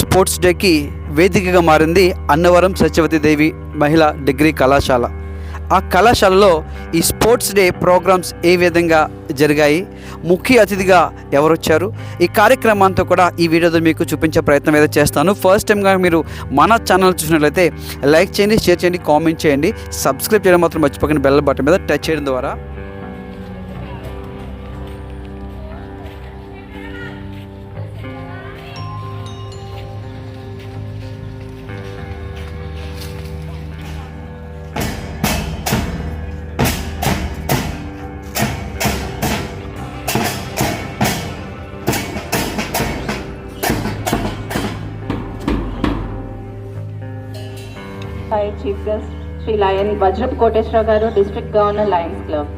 Sports డేకి వేదికగా మారింది అన్నవరం దేవి మహిళా డిగ్రీ కళాశాల ఆ కళాశాలలో ఈ స్పోర్ట్స్ డే ప్రోగ్రామ్స్ ఏ విధంగా జరిగాయి ముఖ్య అతిథిగా ఎవరు వచ్చారు ఈ కార్యక్రమాంతా కూడా ఈ వీడియోతో మీకు చూపించే ప్రయత్నం ఏదో చేస్తాను ఫస్ట్ టైంగా మీరు మన ఛానల్ చూసినట్లయితే లైక్ చేయండి షేర్ చేయండి కామెంట్ చేయండి సబ్స్క్రైబ్ చేయడం మాత్రం మర్చిపోకండి బెల్ బటన్ మీద టచ్ చేయడం ద్వారా chief guest Shri lion Vajrapu Koteswara garu district governor lions club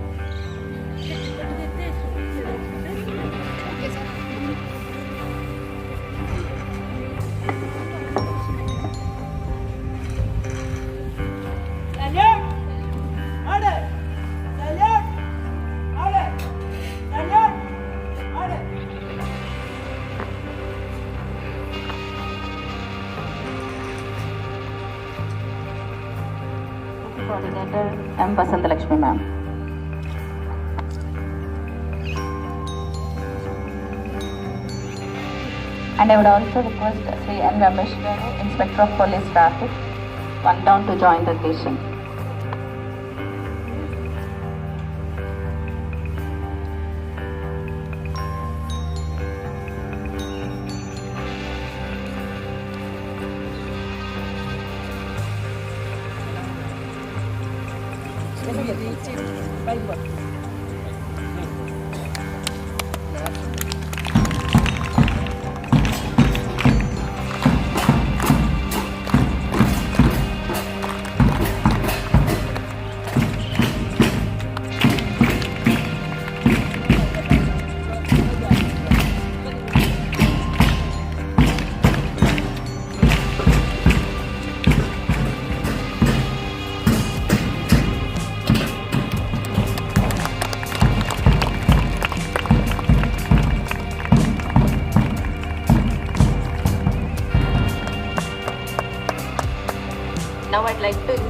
coordinator M. Vasantalakshmi ma'am. And I would also request Sri N. Ramesh, Inspector of Police Traffic, one down to join the station.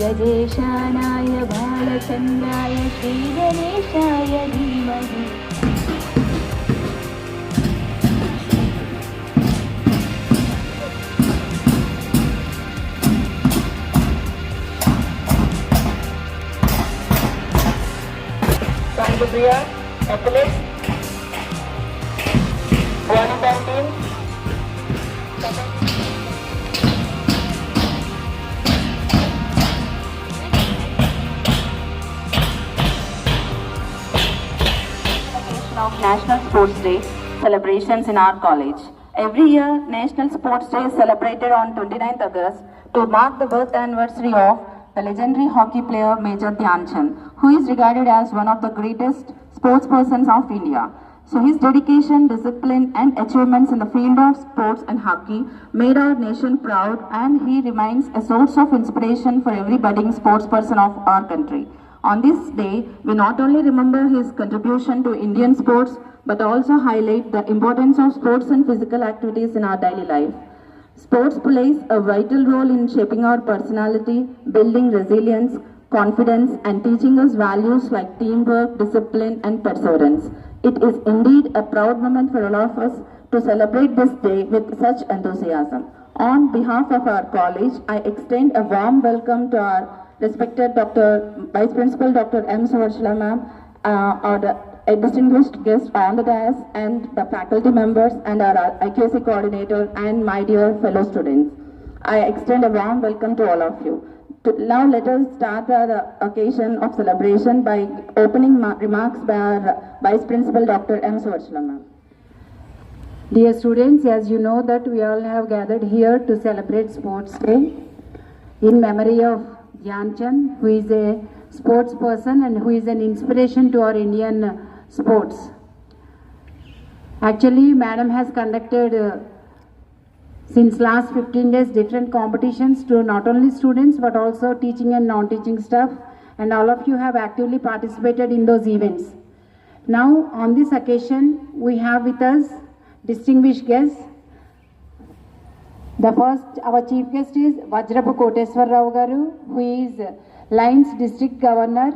गजेशानाय बालचन्द्राय श्रीगणेशाय धीमहि Sanjubria, Athlete, Guanabang Team, Second National Sports Day celebrations in our college. Every year, National Sports Day is celebrated on 29th August to mark the birth anniversary of the legendary hockey player Major Dhyanchand, who is regarded as one of the greatest sportspersons of India. So his dedication, discipline and achievements in the field of sports and hockey made our nation proud and he remains a source of inspiration for every budding sportsperson of our country. On this day, we not only remember his contribution to Indian sports, but also highlight the importance of sports and physical activities in our daily life. Sports plays a vital role in shaping our personality, building resilience, confidence, and teaching us values like teamwork, discipline, and perseverance. It is indeed a proud moment for all of us to celebrate this day with such enthusiasm. On behalf of our college, I extend a warm welcome to our respected Dr. Vice Principal Dr. M. Suvarshila ma'am, uh, our distinguished guests on the dais and the faculty members and our uh, IQC coordinator and my dear fellow students. I extend a warm welcome to all of you. To, now let us start the occasion of celebration by opening remarks by our uh, Vice Principal Dr. M. Suvarshila ma'am. Dear students, as you know that we all have gathered here to celebrate Sports Day in memory of Yanchan, who is a sports person and who is an inspiration to our Indian sports. Actually, madam has conducted uh, since last 15 days different competitions to not only students but also teaching and non-teaching staff and all of you have actively participated in those events. Now on this occasion we have with us distinguished guests the first, our Chief Guest is Vajrapu Koteswar Rao Garu, who is Lions District Governor.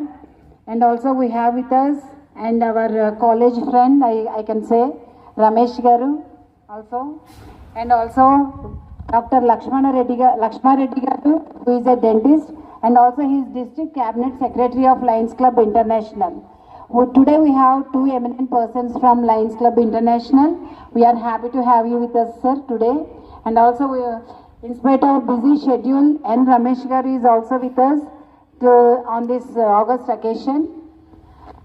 And also we have with us and our uh, college friend, I, I can say, Ramesh Garu also. And also Dr. Lakshmana Reddy, Lakshma Reddy Garu, who is a dentist. And also he is District Cabinet Secretary of Lions Club International. Today we have two eminent persons from Lions Club International. We are happy to have you with us, sir, today. And also, we, in spite of busy schedule, N. Ramesh Gari is also with us to, on this uh, August occasion.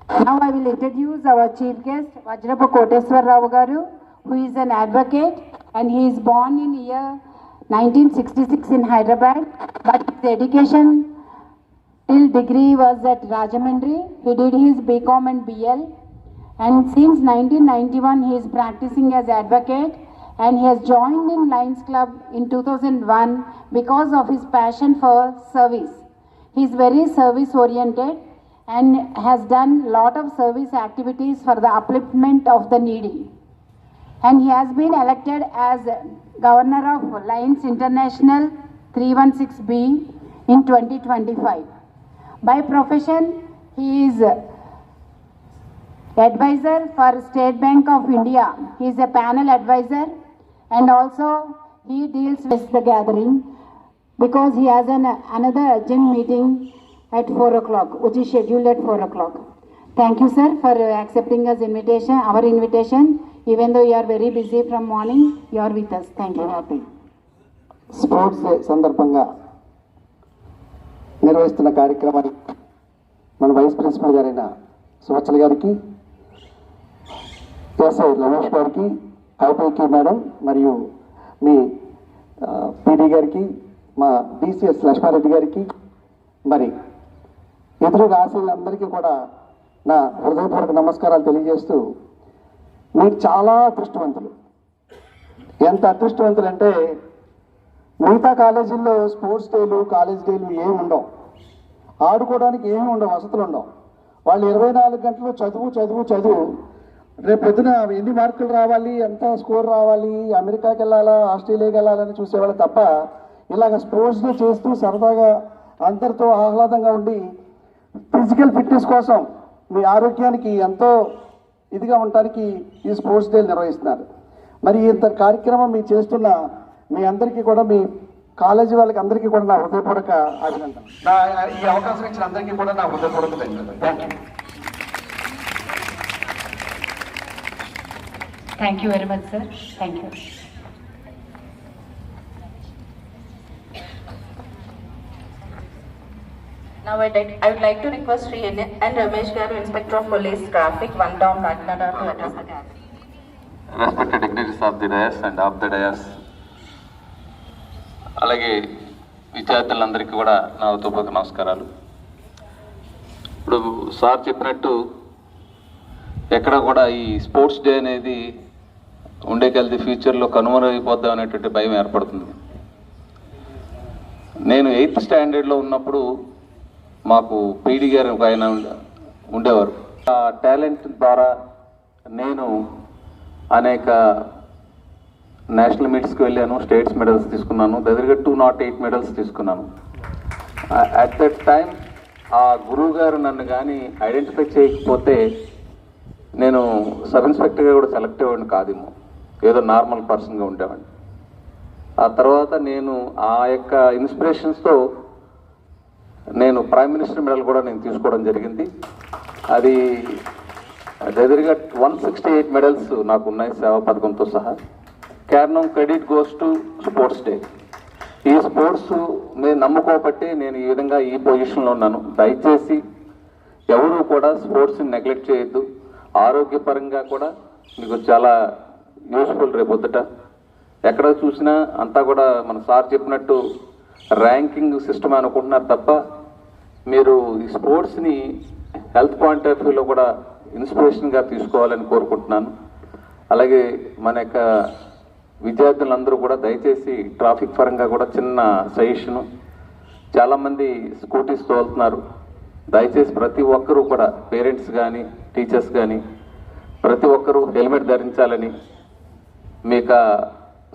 Now I will introduce our chief guest, Vajrapa Koteswar Rao Garu, who is an advocate and he is born in year 1966 in Hyderabad, but his education till degree was at Rajamundry. He did his BCom and BL and since 1991 he is practicing as advocate and he has joined in Lions Club in 2001 because of his passion for service. He is very service oriented and has done lot of service activities for the upliftment of the needy. And he has been elected as Governor of Lions International 316B in 2025. By profession, he is advisor for State Bank of India. He is a panel advisor and also he deals with the gathering because he has an, another gym meeting at 4 o'clock, which is scheduled at 4 o'clock. Thank you, sir, for accepting us invitation, our invitation. Even though you are very busy from morning, you are with us. Thank you. Happy. Sports సందర్భంగా నిర్వహిస్తున్న కార్యక్రమానికి మన vice principal గారైన సువచ్చల్ గారికి SI Ramesh గారికి ఐపీకి madam మరియు మీ PD గారికి మా డిసిఎస్ లక్ష్మారెడ్డి గారికి మరి ఎదురుగా ఆశీలందరికీ కూడా నా హృదయపూర్వక నమస్కారాలు తెలియజేస్తూ మీరు చాలా అదృష్టవంతులు ఎంత అదృష్టవంతులు అంటే మిగతా కాలేజీల్లో స్పోర్ట్స్ డేలు కాలేజ్ డేలు ఏమి ఉండవు ఆడుకోవడానికి ఏమి ఉండవు వసతులు ఉండవు వాళ్ళు ఇరవై నాలుగు గంటలు చదువు చదువు చదువు రేపు పొద్దున ఎన్ని మార్కులు రావాలి ఎంత స్కోర్ రావాలి అమెరికాకి వెళ్ళాలా ఆస్ట్రేలియాకి వెళ్ళాలని చూసేవాళ్ళు తప్ప ఇలాగ స్పోర్ట్స్లో చేస్తూ సరదాగా అందరితో ఆహ్లాదంగా ఉండి ఫిజికల్ ఫిట్నెస్ కోసం మీ ఆరోగ్యానికి ఎంతో ఇదిగా ఉండటానికి ఈ స్పోర్ట్స్ డే నిర్వహిస్తున్నారు మరి ఇంత కార్యక్రమం మీరు చేస్తున్న మీ అందరికీ కూడా మీ కాలేజీ వాళ్ళకి అందరికీ కూడా నా హృదయపూర్వక అభినందన ఈ అవకాశం ఇచ్చిన అందరికీ కూడా నా హృదయపూర్వక thank you thank you very much sir thank you Now I'd like, I would like to request Sri N. Ramesh Garu, Inspector of Police Traffic, one down Kakinada to address the gallery. Respected dignitaries of the dais and of the dais, అలాగే విద్యార్థులందరికీ కూడా నా ఉత్తపూర్వక నమస్కారాలు ఇప్పుడు sir చెప్పినట్టు ఎక్కడ కూడా ఈ స్పోర్ట్స్ డే అనేది ఉండే కలిసి ఫ్యూచర్లో కనుమరైపోద్దాం అనేటువంటి భయం ఏర్పడుతుంది నేను ఎయిత్ స్టాండర్డ్లో ఉన్నప్పుడు మాకు పీడి గారు ఒక ఆయన ఉండేవారు ఆ టాలెంట్ ద్వారా నేను అనేక నేషనల్ మీట్స్కి వెళ్ళాను స్టేట్స్ మెడల్స్ తీసుకున్నాను దగ్గరగా టూ నాట్ ఎయిట్ మెడల్స్ తీసుకున్నాను అట్ దట్ టైం ఆ గురువు గారు నన్ను కానీ ఐడెంటిఫై చేయకపోతే నేను సబ్ ఇన్స్పెక్టర్గా కూడా సెలెక్ట్ అవ్వండి కాదేమో ఏదో నార్మల్ పర్సన్గా ఉండేవాడిని ఆ తర్వాత నేను ఆ యొక్క ఇన్స్పిరేషన్స్తో నేను ప్రైమ్ మినిస్టర్ మెడల్ కూడా నేను తీసుకోవడం జరిగింది అది దగ్గరగా వన్ సిక్స్టీ ఎయిట్ మెడల్స్ నాకు ఉన్నాయి సేవా పథకంతో సహా కారణం credit goes to sports day ఈ స్పోర్ట్స్ నేను నమ్ముకోబట్టి నేను ఈ విధంగా ఈ పొజిషన్లో ఉన్నాను దయచేసి ఎవరూ కూడా స్పోర్ట్స్ని నెగ్లెక్ట్ చేయొద్దు ఆరోగ్యపరంగా కూడా మీకు చాలా యూస్ఫుల్ రేపు పొద్దుట ఎక్కడ చూసినా అంతా కూడా మన సార్ చెప్పినట్టు ర్యాంకింగ్ సిస్టమ్ అనుకుంటున్నారు తప్ప మీరు ఈ స్పోర్ట్స్ని హెల్త్ పాయింట్ ఆఫ్ వ్యూలో కూడా ఇన్స్పిరేషన్గా తీసుకోవాలని కోరుకుంటున్నాను అలాగే మన యొక్క విద్యార్థులందరూ కూడా దయచేసి ట్రాఫిక్ పరంగా కూడా చిన్న సజెషను చాలామంది స్కూటీస్ తోలుతున్నారు దయచేసి ప్రతి ఒక్కరూ కూడా పేరెంట్స్ కానీ టీచర్స్ కానీ ప్రతి ఒక్కరూ హెల్మెట్ ధరించాలని మీక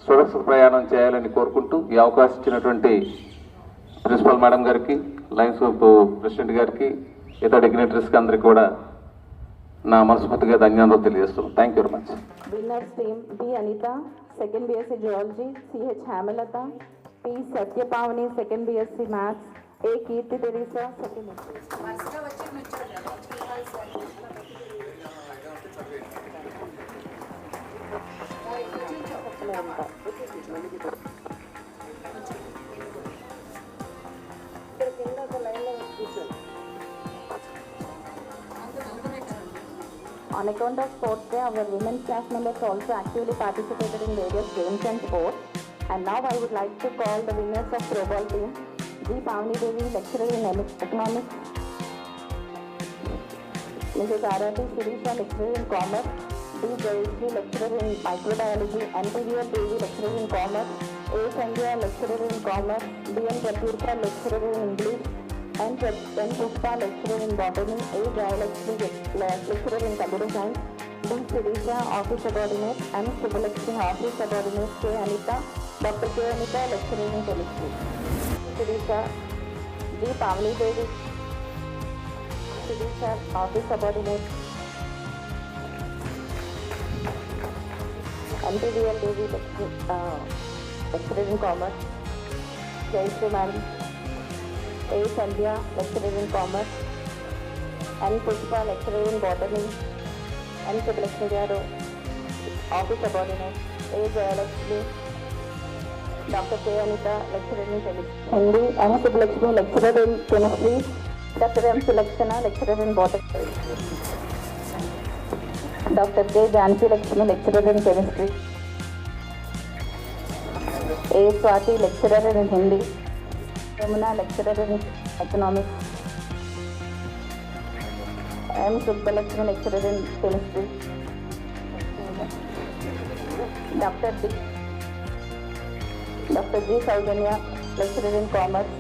సురక్ష ప్రయాణం చేయాలని కోరుకుంటూ ఈ అవకాశం ఇచ్చినటువంటి ప్రిన్సిపల్ మేడం గారికి లయన్స్ ప్రెసిడెంట్ గారికి ఇతర డిగ్నేటరీస్కి అందరికీ కూడా నా మనస్ఫూర్తిగా ధన్యవాదాలు తెలియజేస్తున్నాను thank you very much winners team B Anitha second BSc zoology CH Hemalatha P Satyapavani second BSc maths A Keerthi Teresa second On account of sports day, our women cast members also actively participated in various games and sports. And now I would like to call the winners of throwball team, G. Pavani Devi, lecturer in economics, Mrs. Arati Siri, lecturer in commerce, PhD lecturer in microbiology, anterior PhD lecturer in commerce, A. Sandhya lecturer in commerce, B. N. Pratyurtha lecturer in English, N. Pushpa lecturer in botany, A. Jayalakshmi lecturer in computer science, B. Sirisha office subordinate, M. Subbalakshmi office subordinate, K. Anita, Dr. K. Anita lecturer in chemistry. Sirisha, G. Pavli Devi, Sirisha office subordinate. M D L Devi lecturer in commerce Jaya Sri madam A Sandhya lecturer in commerce N Pushpa lecturer in botany N Subbalakshmi garu office subordinate A Jayalakshmi doctor K Anitha lecturer in Hindi అని Subbalakshmi lecturer in chemistry doctor M Sulakshana lecturer in botany doctor K Janaki Lakshmi lecturer in chemistry A Swathi lecturer in Hindi Yamuna lecturer in economics M Subbalakshmi lecturer in chemistry doctor D doctor G Soujanya lecturer in commerce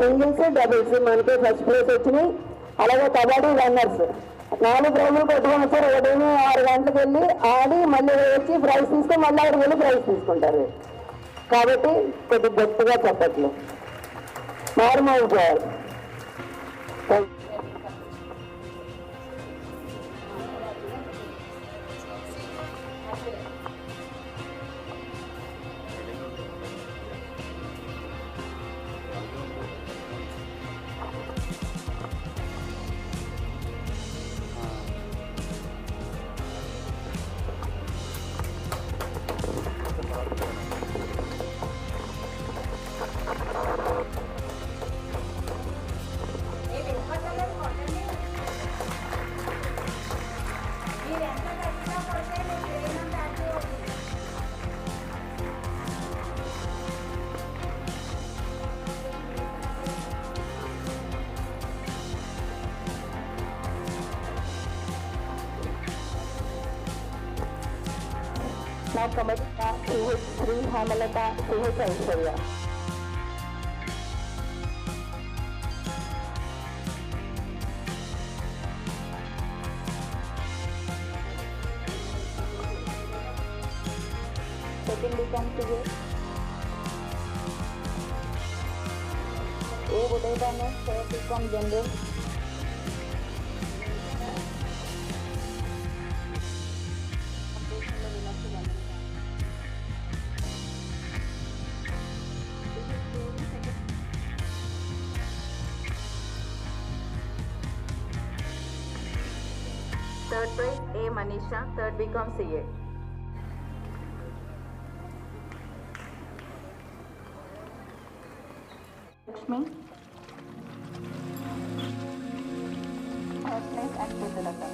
singles doubles మనకి first place వచ్చినాయి అలాగే kabaddi runners నాలుగు ప్రైజులు పెట్టుకుని sir ఉదయం ఆరు గంటలకు వెళ్ళి ఆడి మళ్ళీ వచ్చి ప్రైజ్ తీసుకుని మళ్ళీ అక్కడికి వెళ్ళి ప్రైజ్ తీసుకుంటారు కాబట్టి కొద్దిగా గట్టిగా చెప్పట్లు మారుమోగిపోవాలి समजता सिंह स्त्री हा मलता Singh Aishwarya second become figure. A would have done a second become general. third prize A. Manisha, third BCom CA. Lakshmi. Third place and Pujalaka.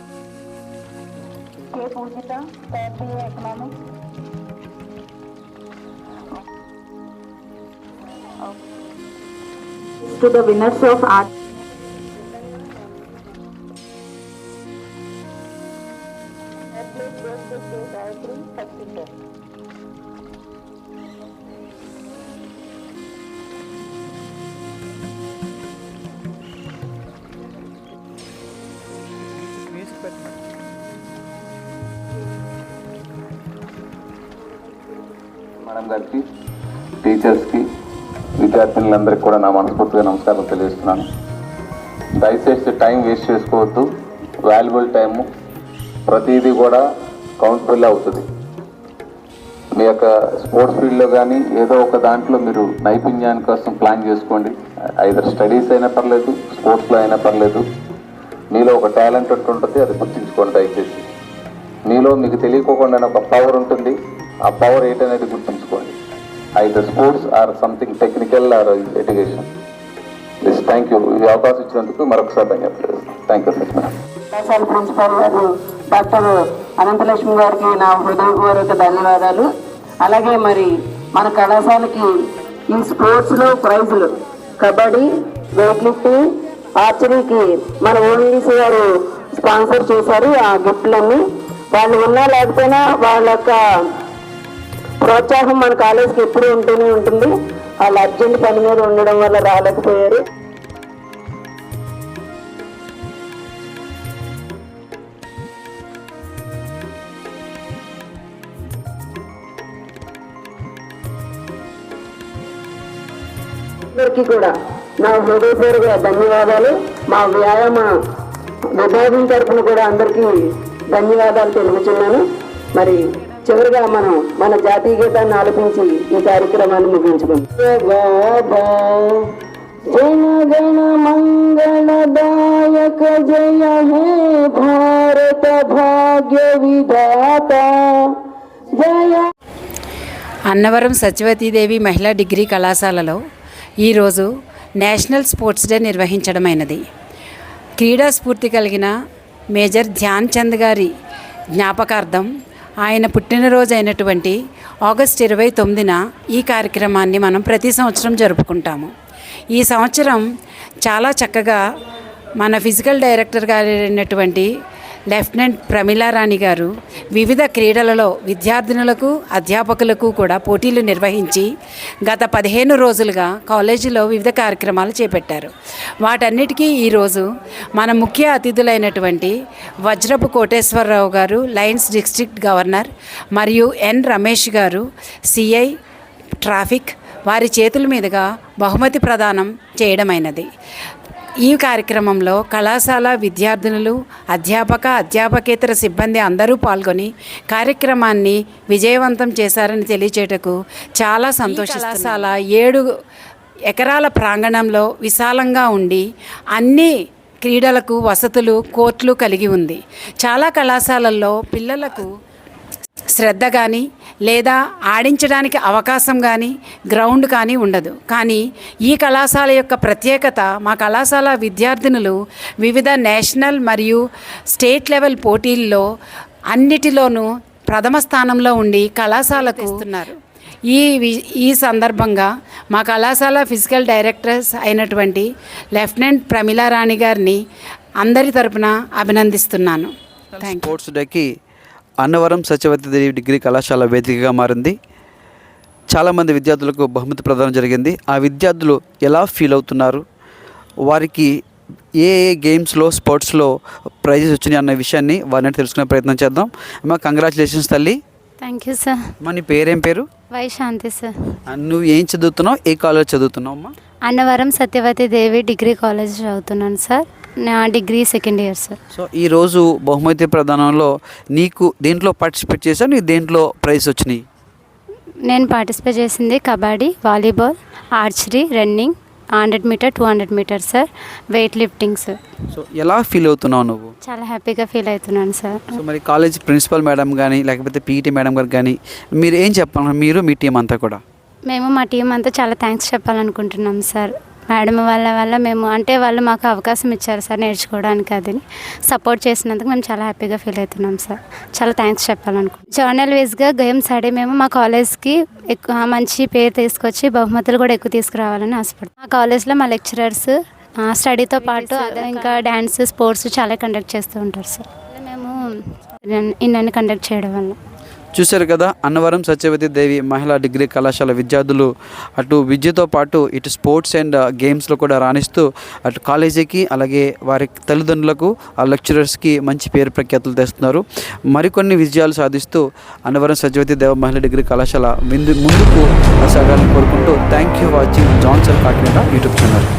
K. Pujita, third BA Economics. Okay. To the winners of art. Madam గారికి టీచర్స్కి విద్యార్థినులందరికీ కూడా నా మనస్ఫూర్తిగా నమస్కారం తెలియజేస్తున్నాను దయచేసి time waste చేసుకోవద్దు వాల్యుబుల్ టైము ప్రతిదీ కూడా కౌంటబుల్ అవుతుంది మీ యొక్క స్పోర్ట్స్ ఫీల్డ్లో కానీ ఏదో ఒక దాంట్లో మీరు నైపుణ్యాని కోసం ప్లాన్ చేసుకోండి ఐదర్ స్టడీస్ అయినా పర్లేదు స్పోర్ట్స్లో అయినా పర్లేదు మీలో ఒక టాలెంట్ ఉంటుంది అది గుర్తించుకోండి దయచేసి మీలో మీకు తెలియకోకుండా ఒక పవర్ ఉంటుంది ఆ పవర్ ఏంటనేది గుర్తించుకోండి either sports or something technical or education please thank you ఈ అవకాశం ఇచ్చినందుకు మరొకసారి ధన్యవాదాలు థ్యాంక్ యూ కళాశాల ప్రిన్సిపాల్ గారు డాక్టర్ అనంతలక్ష్మి గారికి నా హృదయపూర్వక ధన్యవాదాలు అలాగే మరి మన కళాశాలకి ఈ స్పోర్ట్స్లో ప్రైజులు కబడ్డీ వెయిట్ లిఫ్టింగ్ ఆర్చరీకి మన ఓఎన్డీసీ గారు స్పాన్సర్ చేశారు ఆ గిఫ్ట్లన్నీ వాళ్ళు ఉన్నా లేకపోయినా వాళ్ళ యొక్క ప్రోత్సాహం మన కాలేజీకి ఎప్పుడు ఉంటూనే ఉంటుంది వాళ్ళు అర్జెంట్ పని మీద ఉండడం వల్ల రాలేకపోయారు కూడా నా హృదయపూర్వక ధన్యవాదాలు మా వ్యాయామ విభాగం తరఫున కూడా అందరికీ ధన్యవాదాలు తెలుపుతున్నాను మరి చివరిగా మనం మన జాతీయ గీతాన్ని ఆలపించి ఈ కార్యక్రమాన్ని ముగించుకుందాం మంగళదాయక జయ హే భారత భాగ్య విధాత జయ అన్నవరం సత్యవతీదేవి మహిళా డిగ్రీ కళాశాలలో ఈరోజు నేషనల్ స్పోర్ట్స్ డే నిర్వహించడమైనది క్రీడా స్ఫూర్తి కలిగిన మేజర్ ధ్యాన్ చంద్ గారి జ్ఞాపకార్థం ఆయన పుట్టినరోజు అయినటువంటి ఆగస్ట్ ఇరవై తొమ్మిదిన ఈ కార్యక్రమాన్ని మనం ప్రతి సంవత్సరం జరుపుకుంటాము ఈ సంవత్సరం చాలా చక్కగా మన ఫిజికల్ డైరెక్టర్ గారైనటువంటి లెఫ్టినెంట్ ప్రమిళారాణి గారు వివిధ క్రీడలలో విద్యార్థినులకు అధ్యాపకులకు కూడా పోటీలు నిర్వహించి గత పదిహేను రోజులుగా కాలేజీలో వివిధ కార్యక్రమాలు చేపట్టారు వాటన్నిటికీ ఈరోజు మన ముఖ్య అతిథులైనటువంటి వజ్రపు కోటేశ్వరరావు గారు లయన్స్ డిస్ట్రిక్ట్ గవర్నర్ మరియు ఎన్ రమేష్ గారు సిఐ ట్రాఫిక్ వారి చేతుల మీదుగా బహుమతి ప్రదానం చేయడమైనది ఈ కార్యక్రమంలో కళాశాల విద్యార్థినులు అధ్యాపక అధ్యాపకేతర సిబ్బంది అందరూ పాల్గొని కార్యక్రమాన్ని విజయవంతం చేశారని తెలియచేటకు చాలా సంతోషాల కళాశాల ఏడు ఎకరాల ప్రాంగణంలో విశాలంగా ఉండి అన్ని క్రీడలకు వసతులు కోట్లు కలిగి ఉంది చాలా కళాశాలల్లో పిల్లలకు శ్రద్ధ కానీ లేదా ఆడించడానికి అవకాశం కానీ గ్రౌండ్ కానీ ఉండదు కానీ ఈ కళాశాల యొక్క ప్రత్యేకత మా కళాశాల విద్యార్థినులు వివిధ నేషనల్ మరియు స్టేట్ లెవెల్ పోటీల్లో అన్నిటిలోనూ ప్రథమ స్థానంలో ఉండి కళాశాలకు ఇస్తున్నారు ఈ ఈ సందర్భంగా మా కళాశాల ఫిజికల్ డైరెక్టర్స్ అయినటువంటి లెఫ్టినెంట్ ప్రమిళారాణి గారిని అందరి తరపున అభినందిస్తున్నాను థ్యాంక్ స్పోర్ట్స్ డేకి అన్నవరం దేవి డిగ్రీ కళాశాల వేదికగా మారింది చాలామంది విద్యార్థులకు బహుమతి ప్రదానం జరిగింది ఆ విద్యార్థులు ఎలా ఫీల్ అవుతున్నారు వారికి ఏ ఏ గేమ్స్లో స్పోర్ట్స్లో ప్రైజెస్ వచ్చినాయి అన్న విషయాన్ని వారిని తెలుసుకునే ప్రయత్నం చేద్దాం మా కంగ్రాచులేషన్స్ తల్లి థ్యాంక్ యూ సార్ మా నీ పేరేం పేరు వైశాంతి సార్ నువ్వు ఏం చదువుతున్నావు ఏ కాలేజ్ చదువుతున్నావు అమ్మా అన్నవరం సత్యవతి దేవి డిగ్రీ కాలేజ్ చదువుతున్నాను సార్ నా degree second year sir so ఈరోజు బహుమతి ప్రధానంలో నీకు దీంట్లో పార్టిసిపేట్ చేసావు నీకు దేంట్లో ప్రైజ్ వచ్చినాయి నేను పార్టిసిపేట్ చేసింది kabaddi volleyball archery running hundred meter two hundred meter sir weight lifting sir so ఎలా ఫీల్ అవుతున్నావు నువ్వు చాలా హ్యాపీగా ఫీల్ అవుతున్నాను సార్ సో మరి కాలేజ్ ప్రిన్సిపల్ మేడం కానీ లేకపోతే పీఈటీ మేడం గారు కానీ మీరు ఏం చెప్పాలి మీరు మీ టీం అంతా కూడా మేము మా టీం అంతా చాలా థ్యాంక్స్ చెప్పాలనుకుంటున్నాం సార్ మేడం వాళ్ళ వల్ల మేము అంటే వాళ్ళు మాకు అవకాశం ఇచ్చారు సార్ నేర్చుకోవడానికి అది సపోర్ట్ చేసినందుకు మేము చాలా హ్యాపీగా ఫీల్ అవుతున్నాం సార్ చాలా థ్యాంక్స్ చెప్పాలనుకుంటున్నాం జర్నల్ వైజ్గా గేమ్ సడే మేము మా కాలేజ్కి ఎక్కువ మంచి పేరు తీసుకొచ్చి బహుమతులు కూడా ఎక్కువ తీసుకురావాలని ఆశపడుతుంది మా కాలేజ్లో మా లెక్చరర్స్ స్టడీతో పాటు అదే ఇంకా డ్యాన్స్ స్పోర్ట్స్ చాలా కండక్ట్ చేస్తూ ఉంటారు సార్ మేము ఇన్నీ కండక్ట్ చేయడం వల్ల చూశారు కదా అన్నవరం సత్యవతి దేవి మహిళా డిగ్రీ కళాశాల విద్యార్థులు అటు విద్యతో పాటు ఇటు స్పోర్ట్స్ అండ్ గేమ్స్లో కూడా రాణిస్తూ అటు కాలేజీకి అలాగే వారి తల్లిదండ్రులకు ఆ లెక్చరర్స్కి మంచి పేరు ప్రఖ్యాతులు తెస్తున్నారు మరికొన్ని విజయాలు సాధిస్తూ అన్నవరం సత్యవతి దేవ మహిళా డిగ్రీ కళాశాల ముందుకు సాగాలని కోరుకుంటూ thank you watching Johnson Kakinada YouTube channel